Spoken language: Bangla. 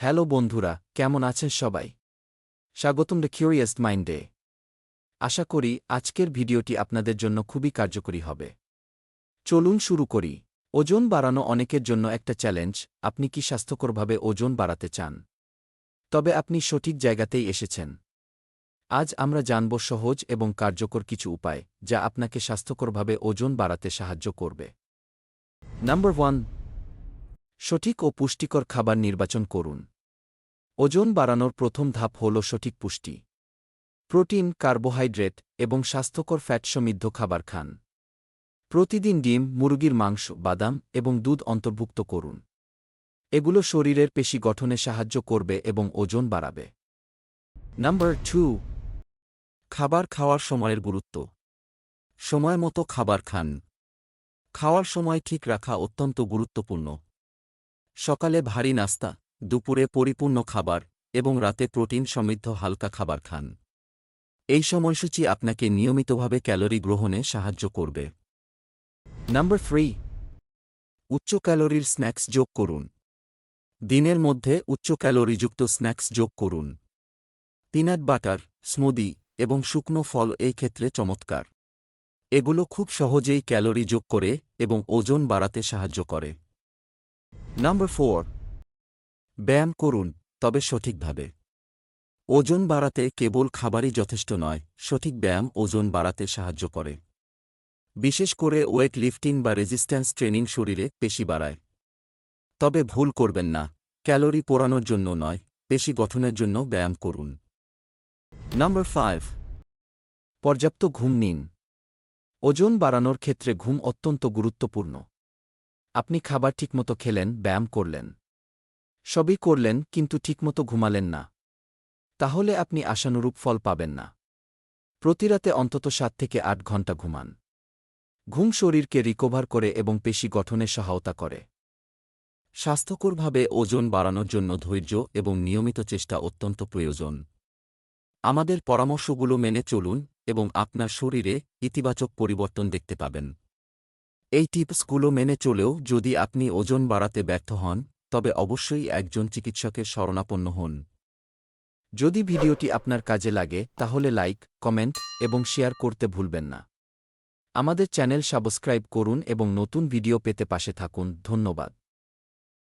হ্যালো বন্ধুরা, কেমন আছেন সবাই? স্বাগতম দ্য কিউরিয়াস মাইন্ডে আশা করি আজকের ভিডিওটি আপনাদের জন্য খুবই কার্যকরী হবে। চলুন শুরু করি। ওজন বাড়ানো অনেকের জন্য একটা চ্যালেঞ্জ, আপনি কি স্বাস্থ্যকরভাবে ওজন বাড়াতে চান? তবে আপনি সঠিক জায়গাতেই এসেছেন। আজ আমরা জানব সহজ এবং কার্যকর কিছু উপায়, যা আপনাকে স্বাস্থ্যকরভাবে ওজন বাড়াতে সাহায্য করবে। নাম্বার ওয়ান, সঠিক ও পুষ্টিকর খাবার নির্বাচন করুন। ওজন বাড়ানোর প্রথম ধাপ হল সঠিক পুষ্টি। প্রোটিন, কার্বোহাইড্রেট এবং স্বাস্থ্যকর ফ্যাট সমৃদ্ধ খাবার খান। প্রতিদিন ডিম, মুরগির মাংস, বাদাম এবং দুধ অন্তর্ভুক্ত করুন। এগুলো শরীরের পেশি গঠনে সাহায্য করবে এবং ওজন বাড়াবে। নাম্বার টু, খাবার খাওয়ার সময়ের গুরুত্ব। সময় মতো খাবার খান। খাওয়ার সময় ঠিক রাখা অত্যন্ত গুরুত্বপূর্ণ। সকালে ভারী নাস্তা দুপুরে পরিপূর্ণ খাবার এবং রাতে প্রোটিন সমৃদ্ধ হালকা খাবার খান। এই সময়সূচি আপনাকে নিয়মিতভাবে ক্যালোরি গ্রহণে সাহায্য করবে। নাম্বার থ্রি, উচ্চ ক্যালোরির স্ন্যাক্স যোগ করুন। দিনের মধ্যে উচ্চ ক্যালোরিযুক্ত স্ন্যাক্স যোগ করুন। পিনাট বাটার, স্মুদি এবং শুকনো ফল এই ক্ষেত্রে চমৎকার। এগুলো খুব সহজেই ক্যালোরি যোগ করে এবং ওজন বাড়াতে সাহায্য করে। নাম্বার ফোর ব্যায়াম করুন, তবে সঠিকভাবে। ওজন বাড়াতে কেবল খাবারই যথেষ্ট নয়, সঠিক ব্যায়াম ওজন বাড়াতে সাহায্য করে। বিশেষ করে ওয়েট লিফটিং বা রেজিস্ট্যান্স ট্রেনিং শরীরে পেশি বাড়ায়। তবে ভুল করবেন না, ক্যালোরি পোড়ানোর জন্য নয়, পেশি গঠনের জন্য ব্যায়াম করুন। নাম্বার ফাইভ, পর্যাপ্ত ঘুম নিন। ওজন বাড়ানোর ক্ষেত্রে ঘুম অত্যন্ত গুরুত্বপূর্ণ। আপনি খাবার ঠিকমতো খেলেন, ব্যায়াম করলেন। সবই করলেন, কিন্তু ঠিকমতো ঘুমালেন না। তাহলে আপনি আশানুরূপ ফল পাবেন না। প্রতিরাতে অন্তত সাত থেকে আট ঘণ্টা ঘুমান। ঘুম শরীরকে রিকভার করে এবং পেশি গঠনে সহায়তা করে। স্বাস্থ্যকরভাবে ওজন বাড়ানোর জন্য ধৈর্য এবং নিয়মিত চেষ্টা অত্যন্ত প্রয়োজন। আমাদের পরামর্শগুলো মেনে চলুন এবং আপনার শরীরে ইতিবাচক পরিবর্তন দেখতে পাবেন। এই টিপসগুলো মেনে চলেও যদি আপনি ওজন বাড়াতে ব্যর্থ হন তবে অবশ্যই একজন চিকিৎসকের শরণাপন্ন হন। যদি ভিডিওটি আপনার কাজে লাগে, তাহলে লাইক, কমেন্ট এবং শেয়ার করতে ভুলবেন না। আমাদের চ্যানেল সাবস্ক্রাইব করুন এবং নতুন ভিডিও পেতে পাশে থাকুন। ধন্যবাদ।